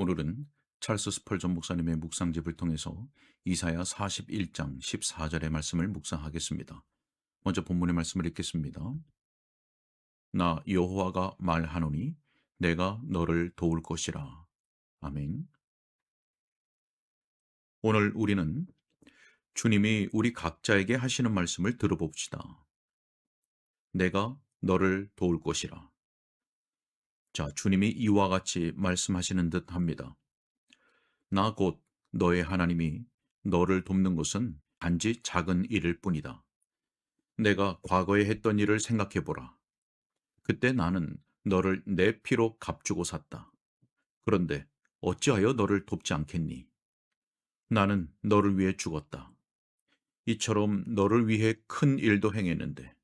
오늘은 찰스 스펄전 목사님의 묵상집을 통해서 이사야 41장 14절의 말씀을 묵상하겠습니다. 먼저 본문의 말씀을 읽겠습니다. 나 여호와가 말하노니 내가 너를 도울 것이라. 아멘. 오늘 우리는 주님이 우리 각자에게 하시는 말씀을 들어봅시다. 내가 너를 도울 것이라. 자, 주님이 이와 같이 말씀하시는 듯 합니다. 나 곧 너의 하나님이 너를 돕는 것은 단지 작은 일일 뿐이다. 내가 과거에 했던 일을 생각해 보라. 그때 나는 너를 내 피로 값주고 샀다. 그런데 어찌하여 너를 돕지 않겠니? 나는 너를 위해 죽었다. 이처럼 너를 위해 큰 일도 행했는데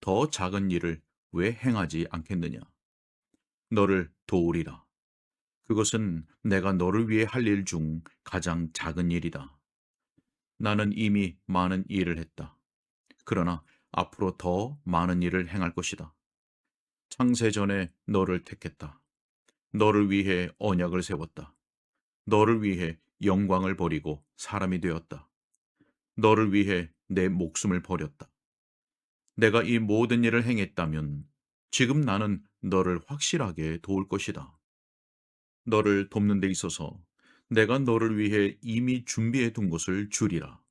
더 작은 일을 왜 행하지 않겠느냐? 너를 도우리라. 그것은 내가 너를 위해 할 일 중 가장 작은 일이다. 나는 이미 많은 일을 했다. 그러나 앞으로 더 많은 일을 행할 것이다. 창세 전에 너를 택했다. 너를 위해 언약을 세웠다. 너를 위해 영광을 버리고 사람이 되었다. 너를 위해 내 목숨을 버렸다. 내가 이 모든 일을 행했다면 지금 나는 너를 확실하게 도울 것이다. 너를 돕는 데 있어서 내가 너를 위해 이미 준비해 둔 것을 주리라.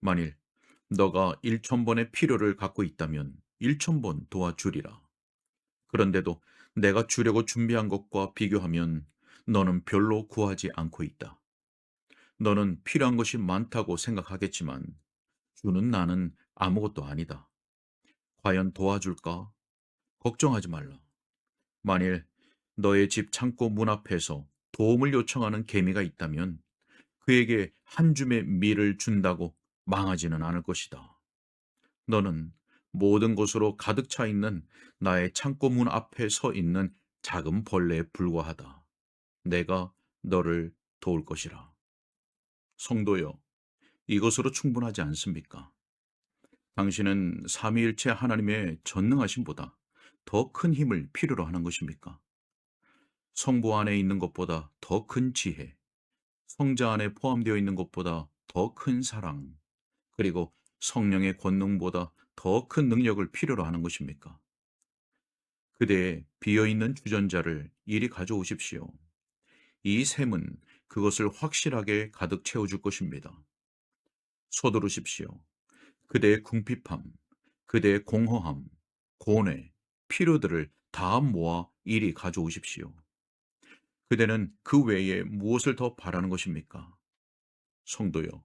만일 너가 1천번의 필요를 갖고 있다면 1천번 도와주리라. 그런데도 내가 주려고 준비한 것과 비교하면 너는 별로 구하지 않고 있다. 너는 필요한 것이 많다고 생각하겠지만 주는 나는 아무것도 아니다. 과연 도와줄까? 걱정하지 말라. 만일 너의 집 창고 문 앞에서 도움을 요청하는 개미가 있다면 그에게 한 줌의 밀을 준다고 망하지는 않을 것이다. 너는 모든 곳으로 가득 차 있는 나의 창고 문 앞에 서 있는 작은 벌레에 불과하다. 내가 너를 도울 것이라. 성도여, 이것으로 충분하지 않습니까? 당신은 삼위일체 하나님의 전능하심보다 더 큰 힘을 필요로 하는 것입니까? 성부 안에 있는 것보다 더 큰 지혜, 성자 안에 포함되어 있는 것보다 더 큰 사랑, 그리고 성령의 권능보다 더 큰 능력을 필요로 하는 것입니까? 그대의 비어있는 주전자를 이리 가져오십시오. 이 샘은 그것을 확실하게 가득 채워줄 것입니다. 서두르십시오. 그대의 궁핍함, 그대의 공허함, 고뇌, 필요들을 다 모아 이리 가져오십시오. 그대는 그 외에 무엇을 더 바라는 것입니까? 성도여,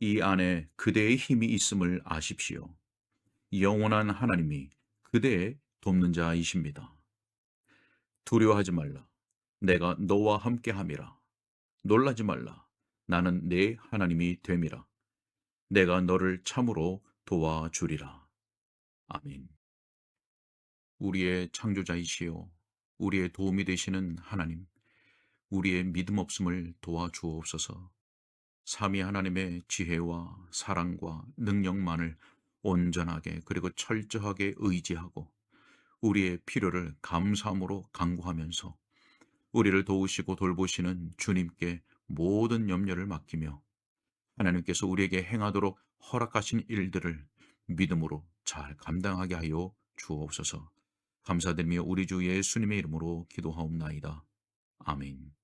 이 안에 그대의 힘이 있음을 아십시오. 영원한 하나님이 그대의 돕는 자이십니다. 두려워하지 말라. 내가 너와 함께 함이라. 놀라지 말라. 나는 내 하나님이 됨이라. 내가 너를 참으로 도와주리라. 아멘. 우리의 창조자이시요. 우리의 도움이 되시는 하나님. 우리의 믿음 없음을 도와주옵소서. 삼위 하나님의 지혜와 사랑과 능력만을 온전하게 그리고 철저하게 의지하고 우리의 필요를 감사함으로 강구하면서 우리를 도우시고 돌보시는 주님께 모든 염려를 맡기며 하나님께서 우리에게 행하도록 허락하신 일들을 믿음으로 잘 감당하게 하여 주옵소서. 감사드리며 우리 주 예수님의 이름으로 기도하옵나이다. 아멘.